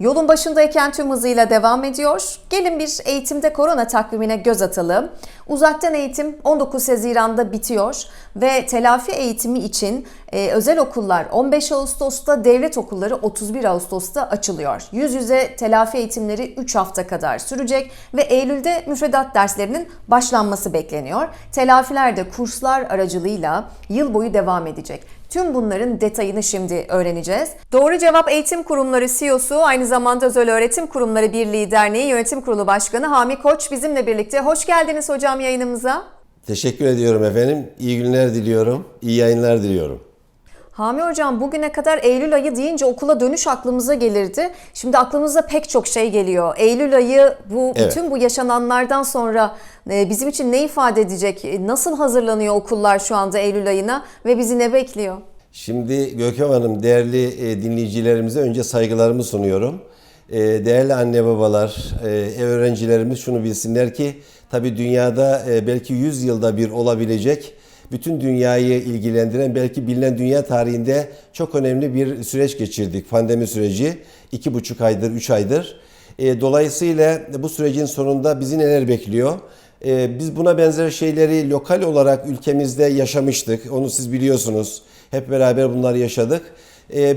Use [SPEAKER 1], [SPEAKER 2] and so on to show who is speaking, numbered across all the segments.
[SPEAKER 1] Yolun başındayken tüm hızıyla devam ediyor. Gelin bir eğitimde korona takvimine göz atalım. Uzaktan eğitim 19 Haziran'da bitiyor ve telafi eğitimi için e, özel okullar 15 Ağustos'ta, devlet okulları 31 Ağustos'ta açılıyor. Yüz yüze telafi eğitimleri 3 hafta kadar sürecek ve Eylül'de müfredat derslerinin başlanması bekleniyor. Telafiler de kurslar aracılığıyla yıl boyu devam edecek. Tüm bunların detayını şimdi öğreneceğiz. Doğru Cevap Eğitim Kurumları CEO'su aynı zamanda Özel Öğretim Kurumları Birliği Derneği Yönetim Kurulu Başkanı Hami Koç bizimle birlikte. Hoş geldiniz hocam yayınımıza.
[SPEAKER 2] Teşekkür ediyorum efendim. İyi günler diliyorum. İyi yayınlar diliyorum.
[SPEAKER 1] Hami Hocam bugüne kadar Eylül ayı deyince okula dönüş aklımıza gelirdi. Şimdi aklımıza pek çok şey geliyor. Eylül ayı bu
[SPEAKER 2] Evet.
[SPEAKER 1] bütün bu yaşananlardan sonra e, bizim için ne ifade edecek? E, Nasıl hazırlanıyor okullar şu anda Eylül ayına ve bizi ne bekliyor?
[SPEAKER 2] Şimdi Gökhan Hanım değerli e, dinleyicilerimize önce saygılarımı sunuyorum. Değerli anne babalar, ev öğrencilerimiz şunu bilsinler ki tabi dünyada belki 100 yılda bir olabilecek bütün dünyayı ilgilendiren belki bilinen dünya tarihinde çok önemli bir süreç geçirdik. Pandemi süreci. iki buçuk aydır, üç aydır. E, dolayısıyla bu sürecin sonunda bizi neler bekliyor? E, biz buna benzer şeyleri lokal olarak ülkemizde yaşamıştık. Onu siz biliyorsunuz. Hep beraber bunları yaşadık. E,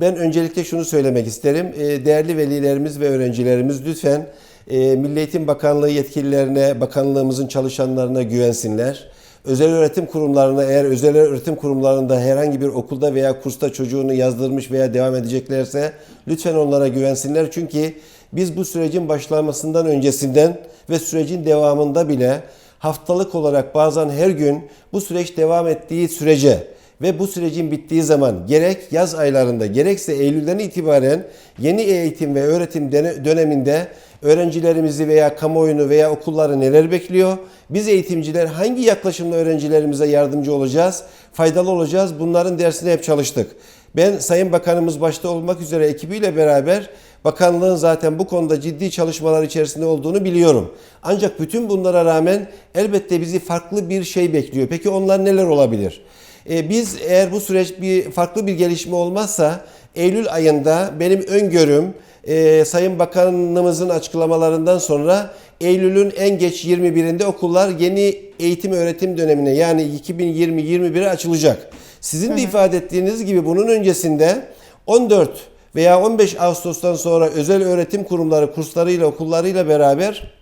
[SPEAKER 2] ben öncelikle şunu söylemek isterim. Değerli velilerimiz ve öğrencilerimiz lütfen e, Milli Eğitim Bakanlığı yetkililerine, bakanlığımızın çalışanlarına güvensinler. Özel öğretim kurumlarına eğer özel öğretim kurumlarında herhangi bir okulda veya kursta çocuğunu yazdırmış veya devam edeceklerse lütfen onlara güvensinler. Çünkü biz bu sürecin başlamasından öncesinden ve sürecin devamında bile haftalık olarak bazen her gün bu süreç devam ettiği sürece ve bu sürecin bittiği zaman gerek yaz aylarında gerekse Eylül'den itibaren yeni eğitim ve öğretim döneminde öğrencilerimizi veya kamuoyunu veya okulları neler bekliyor? Biz eğitimciler hangi yaklaşımla öğrencilerimize yardımcı olacağız? Faydalı olacağız? Bunların dersine hep çalıştık. Ben Sayın Bakanımız başta olmak üzere ekibiyle beraber bakanlığın zaten bu konuda ciddi çalışmalar içerisinde olduğunu biliyorum. Ancak bütün bunlara rağmen elbette bizi farklı bir şey bekliyor. Peki onlar neler olabilir? E, biz eğer bu süreç bir farklı bir gelişme olmazsa Eylül ayında benim öngörüm e, Sayın Bakanımızın açıklamalarından sonra Eylül'ün en geç 21'inde okullar yeni eğitim öğretim dönemine yani 2020-21'e açılacak. Sizin de ifade ettiğiniz gibi bunun öncesinde 14 veya 15 Ağustos'tan sonra özel öğretim kurumları kurslarıyla okullarıyla beraber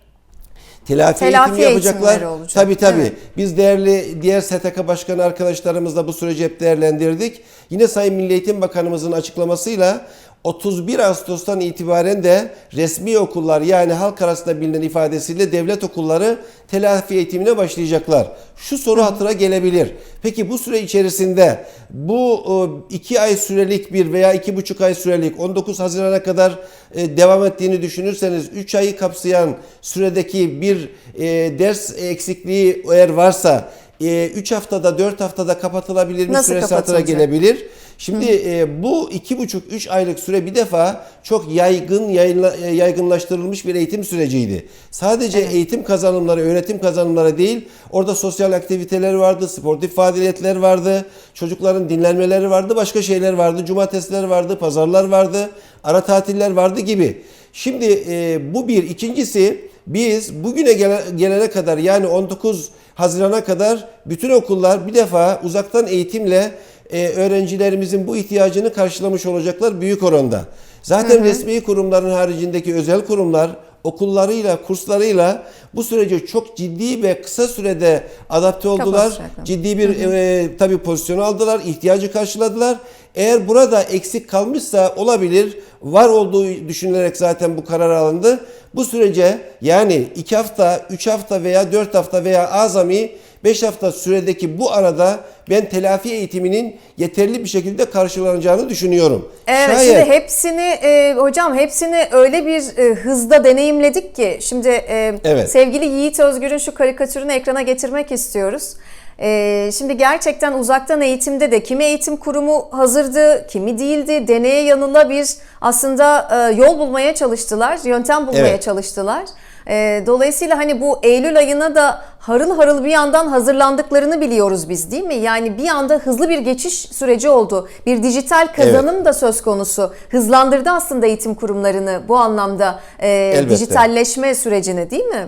[SPEAKER 2] telafi,
[SPEAKER 1] Telafi
[SPEAKER 2] eğitimi yapacaklar.
[SPEAKER 1] olacak.
[SPEAKER 2] Tabii tabii.
[SPEAKER 1] Evet.
[SPEAKER 2] Biz değerli diğer STK başkanı arkadaşlarımızla bu süreci hep değerlendirdik. Yine Sayın Milli Eğitim Bakanımızın açıklamasıyla 31 Ağustos'tan itibaren de resmi okullar yani halk arasında bilinen ifadesiyle devlet okulları telafi eğitimine başlayacaklar. Şu soru hatıra gelebilir. Peki bu süre içerisinde bu e, iki ay sürelik bir veya iki buçuk ay sürelik 19 Haziran'a kadar e, devam ettiğini düşünürseniz 3 ayı kapsayan süredeki bir e, ders eksikliği eğer varsa 3 haftada 4 haftada kapatılabilir bir
[SPEAKER 1] Nasıl
[SPEAKER 2] süresi hatıra gelebilir. Şimdi e, bu iki buçuk üç aylık süre bir defa çok yaygın yayınla- e, yaygınlaştırılmış bir eğitim süreciydi. Sadece eğitim kazanımları, öğretim kazanımları değil, orada sosyal aktiviteler vardı, sportif faaliyetler vardı, çocukların dinlenmeleri vardı, başka şeyler vardı, cumartesiler vardı, pazarlar vardı, ara tatiller vardı gibi. Şimdi e, bu bir. İkincisi biz bugüne gele- gelene kadar yani 19 Haziran'a kadar bütün okullar bir defa uzaktan eğitimle e, öğrencilerimizin bu ihtiyacını karşılamış olacaklar büyük oranda. Zaten resmi kurumların haricindeki özel kurumlar okullarıyla, kurslarıyla bu sürece çok ciddi ve kısa sürede adapte oldular. Ciddi bir e, tabii pozisyon aldılar, ihtiyacı karşıladılar. Eğer burada eksik kalmışsa olabilir, var olduğu düşünülerek zaten bu karar alındı. Bu sürece yani 2 hafta, 3 hafta veya 4 hafta veya azami 5 hafta süredeki bu arada ben telafi eğitiminin yeterli bir şekilde karşılanacağını düşünüyorum.
[SPEAKER 1] Evet
[SPEAKER 2] Şayet-
[SPEAKER 1] şimdi hepsini e, hocam hepsini öyle bir e, hızda deneyimledik ki şimdi e,
[SPEAKER 2] Evet.
[SPEAKER 1] sevgili Yiğit Özgür'ün şu karikatürünü ekrana getirmek istiyoruz. E, şimdi gerçekten uzaktan eğitimde de kimi eğitim kurumu hazırdı, kimi değildi. Deneye yanıla bir aslında e, yol bulmaya çalıştılar, yöntem bulmaya
[SPEAKER 2] Evet.
[SPEAKER 1] çalıştılar. E, dolayısıyla hani bu Eylül ayına da harıl harıl bir yandan hazırlandıklarını biliyoruz biz değil mi? Yani bir anda hızlı bir geçiş süreci oldu. Bir dijital kazanım da söz konusu. Hızlandırdı aslında eğitim kurumlarını bu anlamda e,
[SPEAKER 2] Elbette.
[SPEAKER 1] dijitalleşme sürecini değil mi?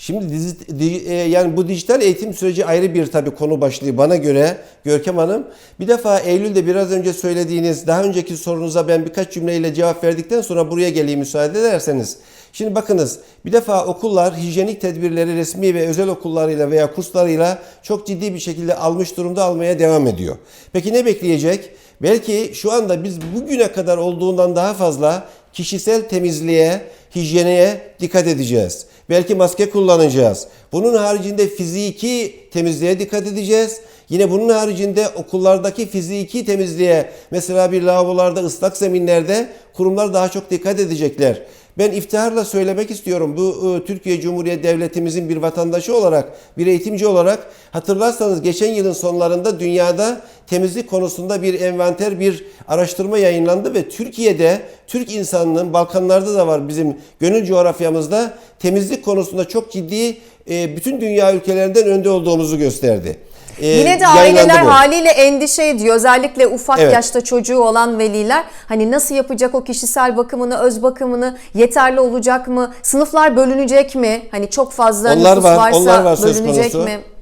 [SPEAKER 2] Şimdi dizi- di- e, yani bu dijital eğitim süreci ayrı bir tabii konu başlığı bana göre Görkem Hanım. Bir defa Eylül'de biraz önce söylediğiniz daha önceki sorunuza ben birkaç cümleyle cevap verdikten sonra buraya geleyim müsaade ederseniz. Şimdi bakınız bir defa okullar hijyenik tedbirleri resmi ve özel okullarıyla veya kurslarıyla çok ciddi bir şekilde almış durumda almaya devam ediyor. Peki ne bekleyecek? Belki şu anda biz bugüne kadar olduğundan daha fazla kişisel temizliğe, hijyene dikkat edeceğiz. Belki maske kullanacağız. Bunun haricinde fiziki temizliğe dikkat edeceğiz. Yine bunun haricinde okullardaki fiziki temizliğe mesela bir lavabolarda ıslak zeminlerde kurumlar daha çok dikkat edecekler. Ben iftiharla söylemek istiyorum bu e, Türkiye Cumhuriyeti Devletimizin bir vatandaşı olarak, bir eğitimci olarak hatırlarsanız geçen yılın sonlarında dünyada temizlik konusunda bir envanter, bir araştırma yayınlandı ve Türkiye'de Türk insanının Balkanlarda da var bizim gönül coğrafyamızda temizlik konusunda çok ciddi e, bütün dünya ülkelerinden önde olduğumuzu gösterdi. E,
[SPEAKER 1] Yine de aileler
[SPEAKER 2] bu.
[SPEAKER 1] haliyle endişe ediyor. Özellikle ufak
[SPEAKER 2] Evet.
[SPEAKER 1] yaşta çocuğu olan veliler hani nasıl yapacak o kişisel bakımını, öz bakımını, yeterli olacak mı? Sınıflar bölünecek mi? Hani çok fazla
[SPEAKER 2] Onlar
[SPEAKER 1] nüfus
[SPEAKER 2] var,
[SPEAKER 1] varsa
[SPEAKER 2] onlar var
[SPEAKER 1] bölünecek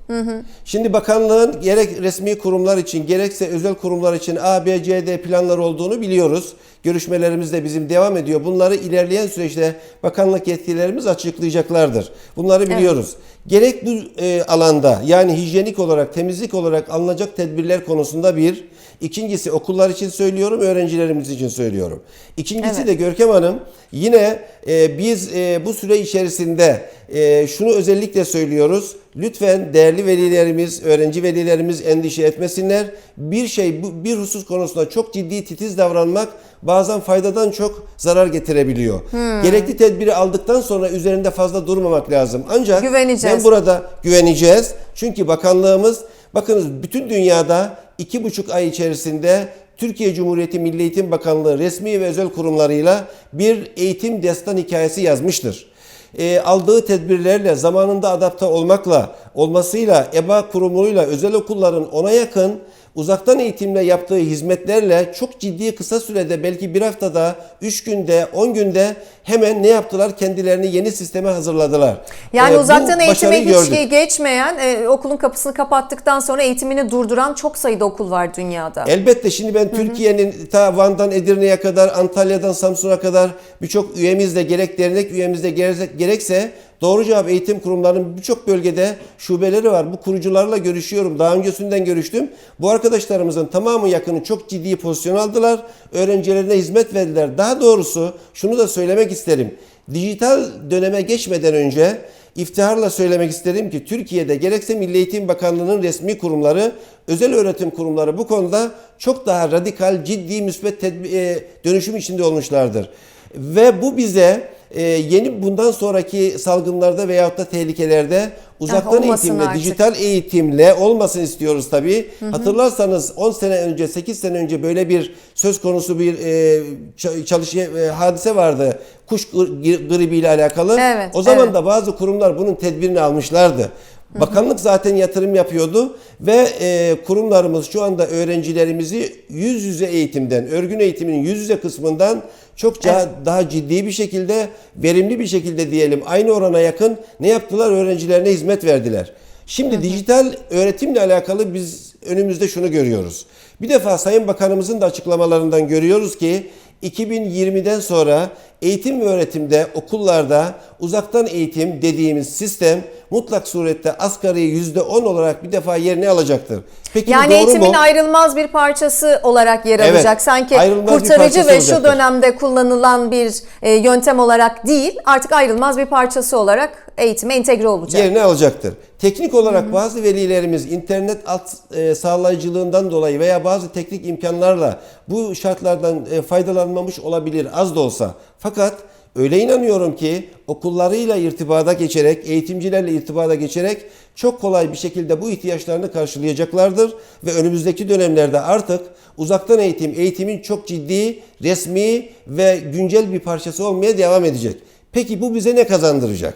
[SPEAKER 2] konusu.
[SPEAKER 1] mi?
[SPEAKER 2] Şimdi bakanlığın gerek resmi kurumlar için gerekse özel kurumlar için A, B, C, D planlar olduğunu biliyoruz. Görüşmelerimiz de bizim devam ediyor. Bunları ilerleyen süreçte bakanlık yetkililerimiz açıklayacaklardır. Bunları biliyoruz. Gerek bu e, alanda yani hijyenik olarak, temizlik olarak alınacak tedbirler konusunda bir. İkincisi okullar için söylüyorum, öğrencilerimiz için söylüyorum. İkincisi
[SPEAKER 1] Evet.
[SPEAKER 2] de Görkem Hanım yine e, biz e, bu süre içerisinde e, şunu özellikle söylüyoruz. Lütfen değerli velilerimiz, öğrenci velilerimiz endişe etmesinler. Bir şey, bir husus konusunda çok ciddi titiz davranmak bazen faydadan çok zarar getirebiliyor.
[SPEAKER 1] Hmm.
[SPEAKER 2] Gerekli tedbiri aldıktan sonra üzerinde fazla durmamak lazım. Ancak ben burada güveneceğiz. Çünkü bakanlığımız, bakınız bütün dünyada iki buçuk ay içerisinde Türkiye Cumhuriyeti Milli Eğitim Bakanlığı resmi ve özel kurumlarıyla bir eğitim destan hikayesi yazmıştır. E, aldığı tedbirlerle zamanında adapte olmakla olmasıyla EBA kurumuyla özel okulların ona yakın uzaktan eğitimle yaptığı hizmetlerle çok ciddi kısa sürede belki bir haftada, 3 günde, 10 günde hemen ne yaptılar? Kendilerini yeni sisteme hazırladılar.
[SPEAKER 1] Yani
[SPEAKER 2] E, bu
[SPEAKER 1] uzaktan eğitime hiç
[SPEAKER 2] gördük.
[SPEAKER 1] geçmeyen, e, okulun kapısını kapattıktan sonra eğitimini durduran çok sayıda okul var dünyada.
[SPEAKER 2] Elbette şimdi ben Türkiye'nin ta Van'dan Edirne'ye kadar, Antalya'dan Samsun'a kadar birçok üyemizle gerek dernek üyemizle gerek- gerekse Doğru Cevap Eğitim Kurumlarının birçok bölgede şubeleri var. Bu kurucularla görüşüyorum. Daha öncesinden görüştüm. Bu arkadaşlarımızın tamamı yakını çok ciddi pozisyon aldılar. Öğrencilerine hizmet verdiler. Daha doğrusu şunu da söylemek isterim. Dijital döneme geçmeden önce İftiharla söylemek isterim ki Türkiye'de gerekse Milli Eğitim Bakanlığı'nın resmi kurumları, özel öğretim kurumları bu konuda çok daha radikal, ciddi, müsbet e, dönüşüm içinde olmuşlardır. Ve bu bize e, yeni bundan sonraki salgınlarda veyahut da tehlikelerde uzaktan
[SPEAKER 1] olmasın
[SPEAKER 2] eğitimle,
[SPEAKER 1] artık.
[SPEAKER 2] dijital eğitimle olmasın istiyoruz tabii. Hatırlarsanız 10 sene önce, 8 sene önce böyle bir söz konusu bir e, ç- çalışma e, hadise vardı. Kuş gri- gribiyle alakalı.
[SPEAKER 1] Evet,
[SPEAKER 2] o zaman
[SPEAKER 1] evet.
[SPEAKER 2] da bazı kurumlar bunun tedbirini almışlardı. Bakanlık zaten yatırım yapıyordu ve e, kurumlarımız şu anda öğrencilerimizi yüz yüze eğitimden, örgün eğitiminin yüz yüze kısmından çok daha, daha ciddi bir şekilde, verimli bir şekilde diyelim aynı orana yakın ne yaptılar? Öğrencilerine hizmet verdiler. Şimdi dijital öğretimle alakalı biz önümüzde şunu görüyoruz. Bir defa Sayın Bakanımızın da açıklamalarından görüyoruz ki 2020'den sonra eğitim ve öğretimde okullarda uzaktan eğitim dediğimiz sistem mutlak surette asgari %10 olarak bir defa yerini alacaktır. Peki
[SPEAKER 1] Yani
[SPEAKER 2] doğru
[SPEAKER 1] eğitimin
[SPEAKER 2] mu?
[SPEAKER 1] ayrılmaz bir parçası olarak yer
[SPEAKER 2] Evet,
[SPEAKER 1] alacak. Sanki kurtarıcı ve şu
[SPEAKER 2] olacaktır.
[SPEAKER 1] dönemde kullanılan bir e, yöntem olarak değil, artık ayrılmaz bir parçası olarak eğitime entegre olacak.
[SPEAKER 2] yerini alacaktır. Teknik olarak bazı velilerimiz internet alt e, sağlayıcılığından dolayı veya bazı teknik imkanlarla bu şartlardan e, faydalanmamış olabilir az da olsa. Fakat öyle inanıyorum ki okullarıyla irtibata geçerek, eğitimcilerle irtibata geçerek çok kolay bir şekilde bu ihtiyaçlarını karşılayacaklardır ve önümüzdeki dönemlerde artık uzaktan eğitim, eğitimin çok ciddi, resmi ve güncel bir parçası olmaya devam edecek. Peki bu bize ne kazandıracak?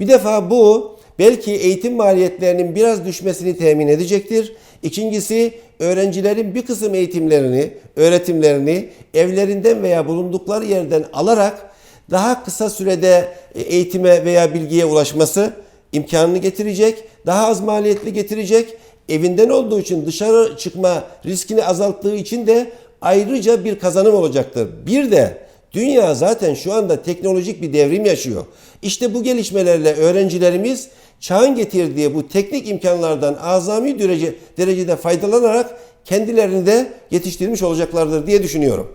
[SPEAKER 2] Bir defa bu belki eğitim maliyetlerinin biraz düşmesini temin edecektir. İkincisi öğrencilerin bir kısım eğitimlerini, öğretimlerini evlerinden veya bulundukları yerden alarak daha kısa sürede e, eğitime veya bilgiye ulaşması imkanını getirecek, daha az maliyetli getirecek. Evinden olduğu için dışarı çıkma riskini azalttığı için de ayrıca bir kazanım olacaktır. Bir de dünya zaten şu anda teknolojik bir devrim yaşıyor. İşte bu gelişmelerle öğrencilerimiz çağın getirdiği bu teknik imkanlardan azami derece, derecede faydalanarak kendilerini de yetiştirmiş olacaklardır diye düşünüyorum.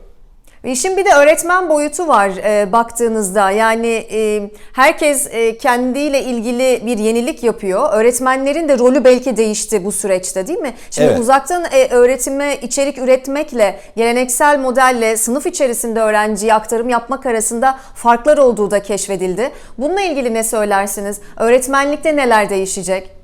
[SPEAKER 1] Ve işin bir de öğretmen boyutu var e, baktığınızda. Yani e, herkes e, kendiyle ilgili bir yenilik yapıyor. Öğretmenlerin de rolü belki değişti bu süreçte değil mi? Şimdi
[SPEAKER 2] Evet.
[SPEAKER 1] uzaktan e, öğretime içerik üretmekle, geleneksel modelle sınıf içerisinde öğrenciye aktarım yapmak arasında farklar olduğu da keşfedildi. Bununla ilgili ne söylersiniz? Öğretmenlikte neler değişecek?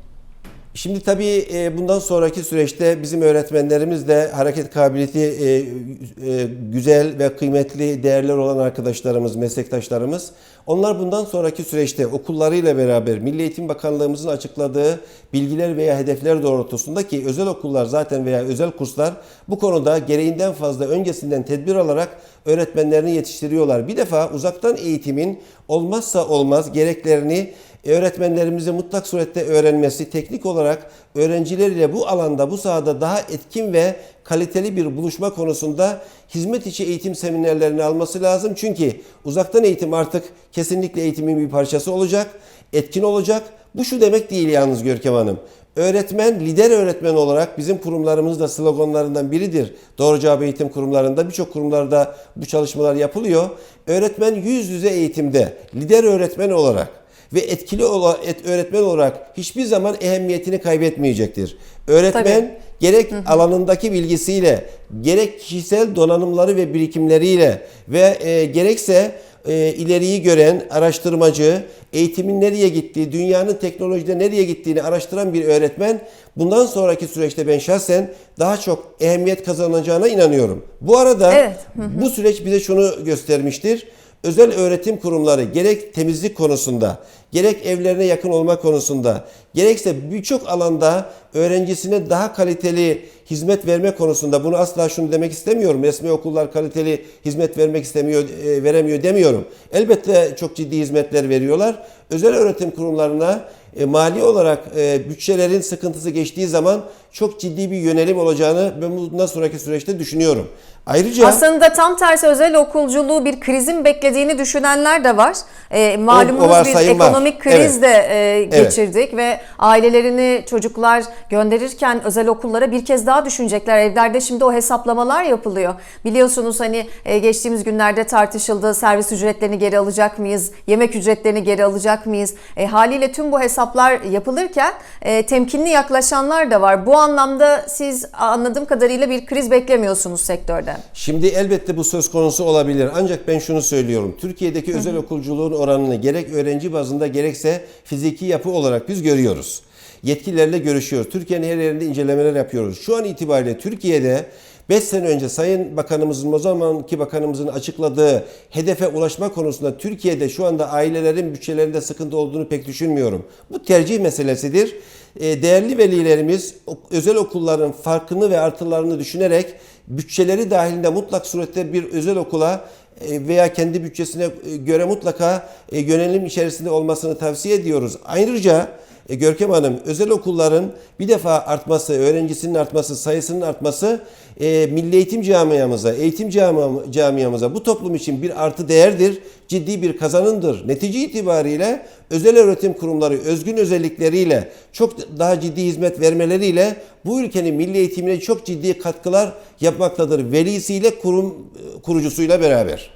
[SPEAKER 2] Şimdi tabii e, bundan sonraki süreçte bizim öğretmenlerimiz de hareket kabiliyeti e, e, güzel ve kıymetli değerler olan arkadaşlarımız, meslektaşlarımız. Onlar bundan sonraki süreçte okullarıyla beraber Milli Eğitim Bakanlığımızın açıkladığı bilgiler veya hedefler doğrultusunda ki özel okullar zaten veya özel kurslar bu konuda gereğinden fazla öncesinden tedbir alarak öğretmenlerini yetiştiriyorlar. Bir defa uzaktan eğitimin olmazsa olmaz gereklerini öğretmenlerimizin mutlak surette öğrenmesi, teknik olarak öğrenciler ile bu alanda, bu sahada daha etkin ve kaliteli bir buluşma konusunda hizmet içi eğitim seminerlerini alması lazım. Çünkü uzaktan eğitim artık kesinlikle eğitimin bir parçası olacak, etkin olacak. Bu şu demek değil yalnız Görkem Hanım. Öğretmen, lider öğretmen olarak bizim kurumlarımızda sloganlarından biridir. Doğru cevap eğitim kurumlarında birçok kurumlarda bu çalışmalar yapılıyor. Öğretmen yüz yüze eğitimde lider öğretmen olarak ve etkili ola- et- öğretmen olarak hiçbir zaman ehemmiyetini kaybetmeyecektir. Öğretmen
[SPEAKER 1] Tabii.
[SPEAKER 2] gerek alanındaki bilgisiyle, gerek kişisel donanımları ve birikimleriyle ve e, gerekse e, ileriyi gören araştırmacı, eğitimin nereye gittiği, dünyanın teknolojide nereye gittiğini araştıran bir öğretmen bundan sonraki süreçte ben şahsen daha çok ehemmiyet kazanacağına inanıyorum. Bu arada
[SPEAKER 1] Evet.
[SPEAKER 2] bu süreç bize şunu göstermiştir. Özel öğretim kurumları gerek temizlik konusunda, gerek evlerine yakın olma konusunda, gerekse birçok alanda öğrencisine daha kaliteli hizmet verme konusunda bunu asla şunu demek istemiyorum. Resmi okullar kaliteli hizmet vermek istemiyor, e, veremiyor demiyorum. Elbette çok ciddi hizmetler veriyorlar. Özel öğretim kurumlarına e, mali olarak e, bütçelerin sıkıntısı geçtiği zaman çok ciddi bir yönelim olacağını ben bundan sonraki süreçte düşünüyorum. Ayrıca
[SPEAKER 1] Aslında tam tersi özel okulculuğu bir krizin beklediğini düşünenler de var. E, malumunuz
[SPEAKER 2] O- o
[SPEAKER 1] bir
[SPEAKER 2] varsayım var.
[SPEAKER 1] ekonomik kriz
[SPEAKER 2] Evet.
[SPEAKER 1] de e, geçirdik ve ailelerini çocuklar gönderirken özel okullara bir kez daha düşünecekler. Evlerde şimdi o hesaplamalar yapılıyor. Biliyorsunuz hani e, geçtiğimiz günlerde tartışıldı. Servis ücretlerini geri alacak mıyız? Yemek ücretlerini geri alacak mıyız? E, haliyle tüm bu hesaplar yapılırken e, temkinli yaklaşanlar da var. Bu anlamda siz anladığım kadarıyla bir kriz beklemiyorsunuz sektörden.
[SPEAKER 2] Şimdi elbette bu söz konusu olabilir. Ancak ben şunu söylüyorum. Türkiye'deki özel okulculuğun oranını gerek öğrenci bazında gerekse fiziki yapı olarak biz görüyoruz. Yetkililerle görüşüyoruz. Türkiye'nin her yerinde incelemeler yapıyoruz. Şu an itibariyle Türkiye'de 5 sene önce Sayın Bakanımızın, o zamanki bakanımızın açıkladığı hedefe ulaşma konusunda Türkiye'de şu anda ailelerin bütçelerinde sıkıntı olduğunu pek düşünmüyorum. Bu tercih meselesidir. Ee, Değerli velilerimiz özel okulların farkını ve artılarını düşünerek bütçeleri dahilinde mutlak surette bir özel okula e, veya kendi bütçesine e, göre mutlaka e, yönelim içerisinde olmasını tavsiye ediyoruz. Ayrıca e, Görkem Hanım özel okulların bir defa artması, öğrencisinin artması, sayısının artması e, milli eğitim camiamıza, eğitim cami- camiamıza bu toplum için bir artı değerdir, ciddi bir kazanımdır. Netice itibariyle özel öğretim kurumları özgün özellikleriyle çok daha ciddi hizmet vermeleriyle bu ülkenin milli eğitimine çok ciddi katkılar yapmaktadır. Velisiyle kurum e, kurucusuyla beraber.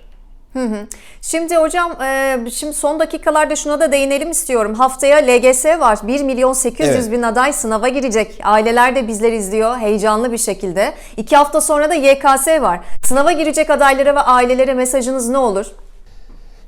[SPEAKER 1] Şimdi hocam e, şimdi son dakikalarda şuna da değinelim istiyorum. Haftaya LGS var. 1 milyon 800
[SPEAKER 2] Evet.
[SPEAKER 1] bin aday sınava girecek. Aileler de bizler izliyor heyecanlı bir şekilde. İki hafta sonra da YKS var. Sınava girecek adaylara ve ailelere mesajınız ne olur?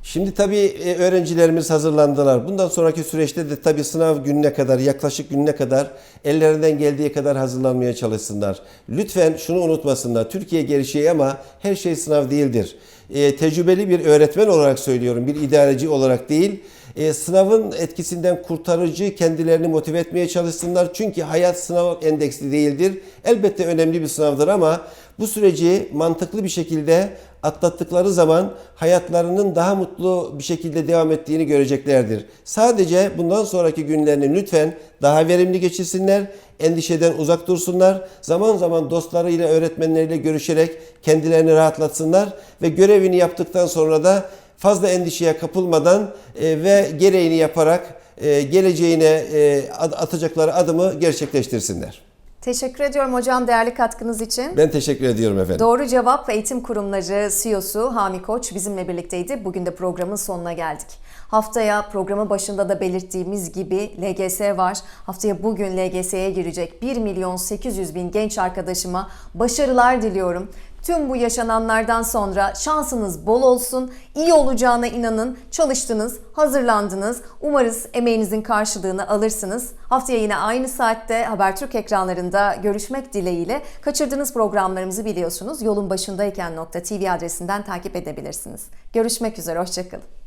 [SPEAKER 2] Şimdi tabii e, öğrencilerimiz hazırlandılar. Bundan sonraki süreçte de tabii sınav gününe kadar, yaklaşık gününe kadar ellerinden geldiği kadar hazırlanmaya çalışsınlar. Lütfen şunu unutmasınlar. Türkiye gelişiyor ama her şey sınav değildir. E, tecrübeli bir öğretmen olarak söylüyorum, bir idareci olarak değil. E, sınavın etkisinden kurtarıcı kendilerini motive etmeye çalışsınlar. Çünkü hayat sınav endeksli değildir. Elbette önemli bir sınavdır ama bu süreci mantıklı bir şekilde atlattıkları zaman hayatlarının daha mutlu bir şekilde devam ettiğini göreceklerdir. Sadece bundan sonraki günlerini lütfen daha verimli geçirsinler, endişeden uzak dursunlar. Zaman zaman dostlarıyla, öğretmenleriyle görüşerek kendilerini rahatlatsınlar ve görevini yaptıktan sonra da fazla endişeye kapılmadan e, ve gereğini yaparak e, geleceğine e, atacakları adımı gerçekleştirsinler.
[SPEAKER 1] Teşekkür ediyorum hocam değerli katkınız için.
[SPEAKER 2] Ben teşekkür ediyorum efendim.
[SPEAKER 1] Doğru Cevap Eğitim Kurumları CEO'su Hami Koç bizimle birlikteydi. Bugün de programın sonuna geldik. Haftaya programın başında da belirttiğimiz gibi LGS var. Haftaya bugün LGS'ye girecek 1 milyon 800 bin genç arkadaşıma başarılar diliyorum. Tüm bu yaşananlardan sonra şansınız bol olsun, iyi olacağına inanın, çalıştınız, hazırlandınız. Umarız emeğinizin karşılığını alırsınız. Haftaya yine aynı saatte Habertürk ekranlarında görüşmek dileğiyle kaçırdığınız programlarımızı biliyorsunuz. Yolun başındayken .tv adresinden takip edebilirsiniz. Görüşmek üzere, hoşçakalın.